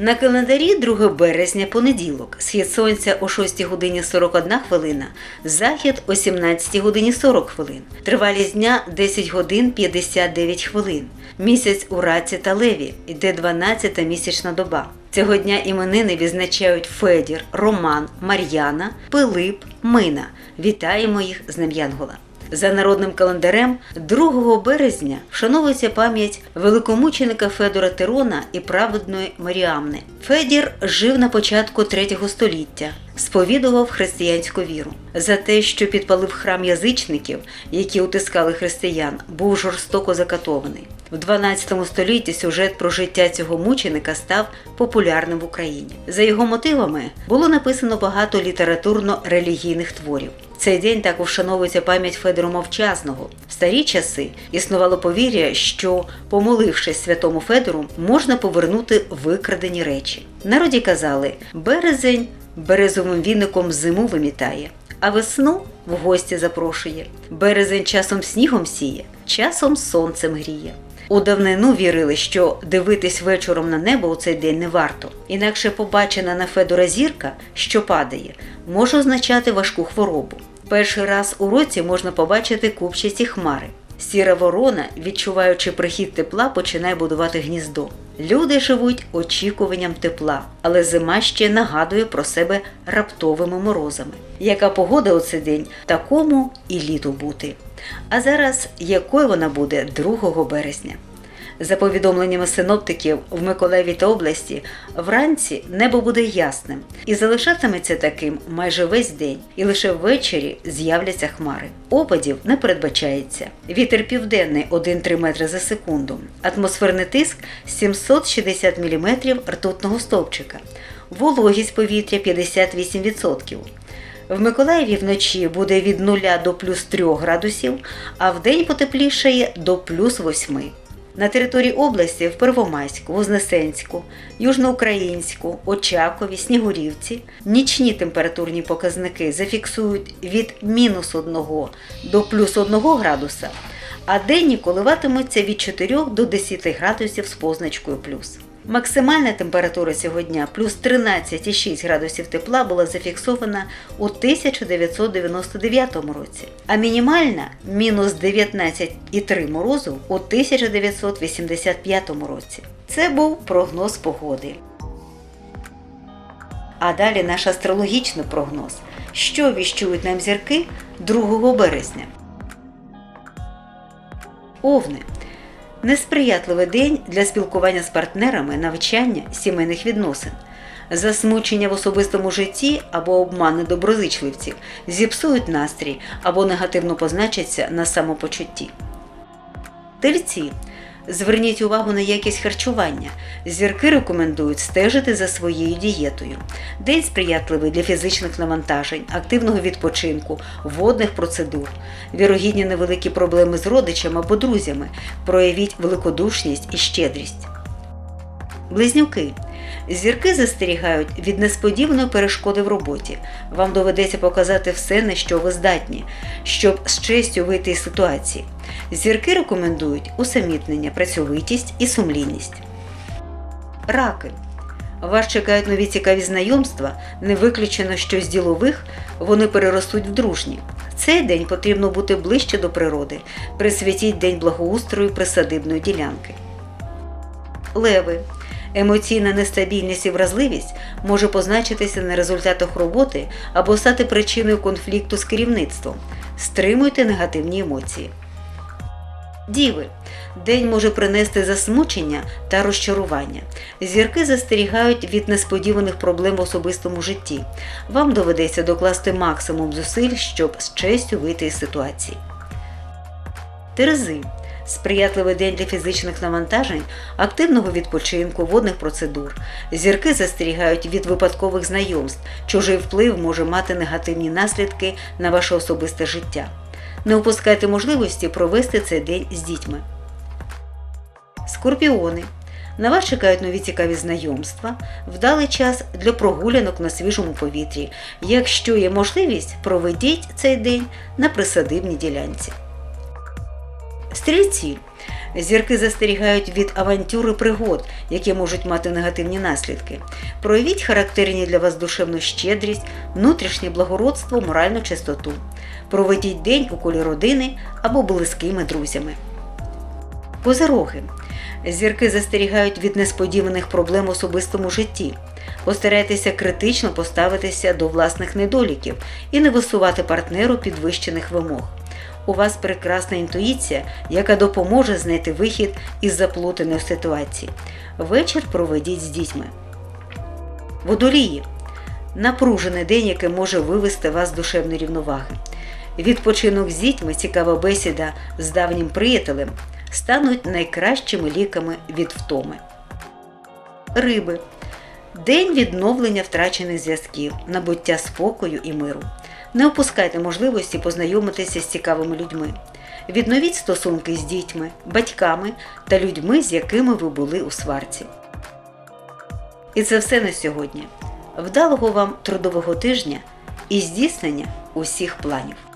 На календарі 2 березня понеділок. Схід сонця о 6 годині 41 хвилина, захід о 17 годині 40 хвилин. Тривалість дня 10 годин 59 хвилин. Місяць у раці та леві йде 12 місячна доба. Цього дня іменини відзначають Федір, Роман, Мар'яна, Пилип, Мина. Вітаємо їх з Днем Янгола. За народним календарем 2 березня вшановується пам'ять великомученика Федора Тирона і праведної Маріамни. Федір жив на початку 3 століття, сповідував християнську віру. За те, що підпалив храм язичників, які утискали християн, був жорстоко закатований. В 12 столітті сюжет про життя цього мученика став популярним в Україні. За його мотивами було написано багато літературно-релігійних творів. Цей день також вшановується пам'ять Федору Мовчазного. В старі часи існувало повір'я, що, помолившись святому Федору, можна повернути викрадені речі. Народі казали, березень березовим віником зиму вимітає, а весну в гості запрошує. Березень часом снігом сіє, часом сонцем гріє. У давнину вірили, що дивитись вечором на небо у цей день не варто. Інакше побачена на Федора зірка, що падає, може означати важку хворобу. Перший раз у році можна побачити купчасті хмари. Сіра ворона, відчуваючи прихід тепла, починає будувати гніздо. Люди живуть очікуванням тепла, але зима ще нагадує про себе раптовими морозами. Яка погода у цей день, такому і літо бути. А зараз якою вона буде 2 березня? За повідомленнями синоптиків в Миколаєві та області, вранці небо буде ясним і залишатиметься таким майже весь день, і лише ввечері з'являться хмари. Опадів не передбачається. Вітер південний 1-3 метри за секунду, атмосферний тиск 760 мм ртутного стовпчика, вологість повітря 58%. В Миколаєві вночі буде від 0 до плюс 3 градусів, а вдень потеплішає до плюс 8. На території області в Первомайську, Вознесенську, Южноукраїнську, Очакові, Снігурівці нічні температурні показники зафіксують від мінус 1 до плюс 1 градуса, а денні коливатимуться від 4 до 10 градусів з позначкою плюс. Максимальна температура сьогодні плюс 13,6 градусів тепла була зафіксована у 1999 році, а мінімальна мінус 19,3 морозу у 1985 році. Це був прогноз погоди. А далі наш астрологічний прогноз. Що віщують нам зірки 2 березня? Овни. Несприятливий день для спілкування з партнерами, навчання, сімейних відносин, засмучення в особистому житті або обмани доброзичливців зіпсують настрій або негативно позначаться на самопочутті. Тельці. Зверніть увагу на якість харчування. Зірки рекомендують стежити за своєю дієтою. День сприятливий для фізичних навантажень, активного відпочинку, водних процедур. Вірогідні невеликі проблеми з родичами або друзями. Проявіть великодушність і щедрість. Близнюки. Зірки застерігають від несподіваної перешкоди в роботі. Вам доведеться показати все, на що ви здатні, щоб з честю вийти із ситуації. Зірки рекомендують усамітнення, працьовитість і сумлінність. Раки. Вас чекають нові цікаві знайомства, не виключено, що з ділових вони переростуть в дружні. Цей день потрібно бути ближче до природи, присвятіть день благоустрою присадибної ділянки. Леви. Емоційна нестабільність і вразливість може позначитися на результатах роботи або стати причиною конфлікту з керівництвом. Стримуйте негативні емоції. Діви. День може принести засмучення та розчарування. Зірки застерігають від несподіваних проблем в особистому житті. Вам доведеться докласти максимум зусиль, щоб з честю вийти із ситуації. Терези. Сприятливий день для фізичних навантажень, активного відпочинку, водних процедур. Зірки застерігають від випадкових знайомств. Чужий вплив може мати негативні наслідки на ваше особисте життя. Не упускайте можливості провести цей день з дітьми. Скорпіони. На вас чекають нові цікаві знайомства, вдалий час для прогулянок на свіжому повітрі. Якщо є можливість, проведіть цей день на присадибній ділянці. Стрільці. Зірки застерігають від авантюри пригод, які можуть мати негативні наслідки. Проявіть характерні для вас душевну щедрість, внутрішнє благородство, моральну чистоту. Проведіть день у колі родини або близькими друзями. Козироги. Зірки застерігають від несподіваних проблем в особистому житті. Постарайтеся критично поставитися до власних недоліків і не висувати партнеру підвищених вимог. У вас прекрасна інтуїція, яка допоможе знайти вихід із заплутаної ситуації. Вечір проведіть з дітьми. Водолії. Напружений день, який може вивести вас з душевної рівноваги. Відпочинок з дітьми, цікава бесіда з давнім приятелем стануть найкращими ліками від втоми. Риби. День відновлення втрачених зв'язків, набуття спокою і миру. Не опускайте можливості познайомитися з цікавими людьми. Відновіть стосунки з дітьми, батьками та людьми, з якими ви були у сварці. І це все на сьогодні. Вдалого вам трудового тижня і здійснення усіх планів.